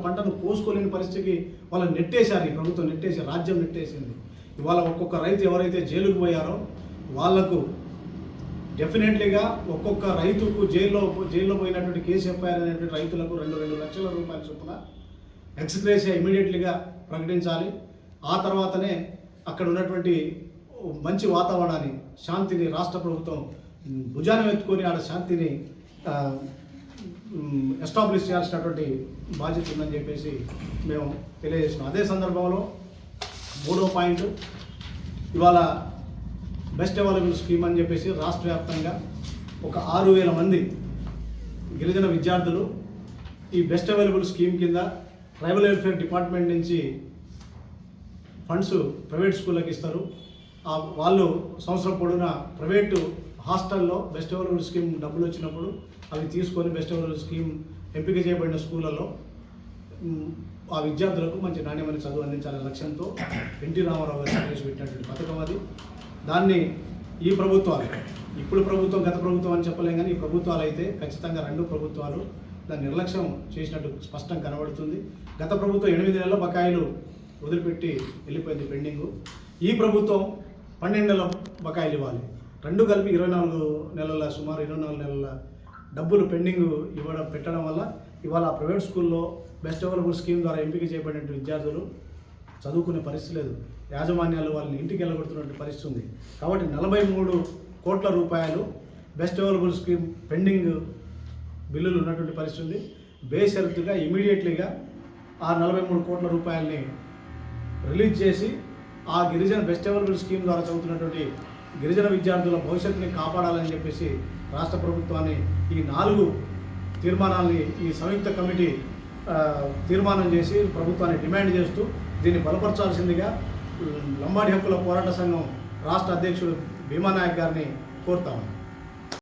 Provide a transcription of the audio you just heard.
పంటను కోసుకోలేని పరిస్థితికి వాళ్ళని నెట్టేశారు ఈ ప్రభుత్వం నెట్టేసి రాజ్యం నెట్టేసింది. ఇవాళ ఒక్కొక్క రైతు ఎవరైతే జైలుకు పోయారో వాళ్ళకు డెఫినెట్లీగా ఒక్కొక్క రైతుకు జైల్లో జైల్లో పోయినటువంటి కేసు ఎఫ్ఐఆర్ అనేటువంటి రైతులకు రెండు రెండు లక్షల రూపాయల చొప్పున ఎక్స్గ్రేసియా ఇమీడియట్లీగా ప్రకటించాలి. ఆ తర్వాతనే అక్కడ ఉన్నటువంటి మంచి వాతావరణాన్ని శాంతిని రాష్ట్ర ప్రభుత్వం భుజాన ఎత్తుకొని ఆడ శాంతిని ఎస్టాబ్లిష్ చేయాల్సినటువంటి బాధ్యత ఉందని చెప్పేసి మేము తెలియజేస్తున్నాం. అదే సందర్భంలో మూడో పాయింట్ ఇవాళ బెస్ట్ అవైలబుల్ స్కీమ్ అని చెప్పేసి రాష్ట్ర వ్యాప్తంగా ఒక ఆరు వేల మంది గిరిజన విద్యార్థులు ఈ బెస్ట్ అవైలబుల్ స్కీమ్ కింద ట్రైబల్ వెల్ఫేర్ డిపార్ట్మెంట్ నుంచి ఫండ్స్ ప్రైవేట్ స్కూళ్ళకి ఇస్తారు. వాళ్ళు సంవత్సరం పొడిన ప్రైవేటు హాస్టల్లో బెస్ట్ అవైలబుల్ స్కీమ్ డబ్బులు వచ్చినప్పుడు అవి తీసుకొని బెస్ట్ అవైలబుల్ స్కీమ్ ఎంపిక చేయబడిన స్కూళ్ళలో ఆ విద్యార్థులకు మంచి నాణ్యమైన చదువు అందించాలనే లక్ష్యంతో ఎన్టీ రామారావు గారు ప్రవేశపెట్టినటువంటి పథకం అది. దాన్ని ఈ ప్రభుత్వాలు ఇప్పుడు ప్రభుత్వం గత ప్రభుత్వం అని చెప్పలేం కానీ ఈ ప్రభుత్వాలు అయితే ఖచ్చితంగా రెండు ప్రభుత్వాలు దాన్ని నిర్లక్ష్యం చేసినట్టు స్పష్టం కనబడుతుంది. గత ప్రభుత్వం ఎనిమిది నెలల బకాయిలు వదిలిపెట్టి వెళ్ళిపోయింది పెండింగ్. ఈ ప్రభుత్వం పన్నెండు నెలల బకాయిలు ఇవ్వాలి. రెండు కలిపి ఇరవై నాలుగు నెలల సుమారు ఇరవై నాలుగు నెలల డబ్బులు పెండింగ్ ఇవ్వడం పెట్టడం వల్ల ఇవాళ ప్రైవేట్ స్కూల్లో బెస్ట్ అవైలబుల్ స్కీమ్ ద్వారా ఎంపిక చేయబడిన విద్యార్థులు చదువుకునే పరిస్థితి లేదు. యాజమాన్యాలు వాళ్ళని ఇంటికి వెళ్ళగొడుతున్నటువంటి పరిస్థితి ఉంది. కాబట్టి నలభై మూడు కోట్ల రూపాయలు బెస్ట్ అవైలబుల్ స్కీమ్ పెండింగ్ బిల్లులు ఉన్నటువంటి పరిస్థితి ఉంది. బేషరతుగా ఇమీడియట్లీగా ఆ నలభై మూడు కోట్ల రూపాయలని రిలీజ్ చేసి ఆ గిరిజన బెస్ట్ అవైలబుల్ స్కీమ్ ద్వారా చదువుతున్నటువంటి గిరిజన విద్యార్థుల భవిష్యత్తుని కాపాడాలని చెప్పేసి రాష్ట్ర ప్రభుత్వాన్ని ఈ నాలుగు తీర్మానాల్ని ఈ సంయుక్త కమిటీ తీర్మానం చేసి ప్రభుత్వాన్ని డిమాండ్ చేస్తూ దీన్ని బలపరచాల్సిందిగా లంబాడి హక్కుల పోరాట సంఘం రాష్ట్ర అధ్యక్షుడు భీమానాయక్ గారిని కోరుతా ఉన్నాను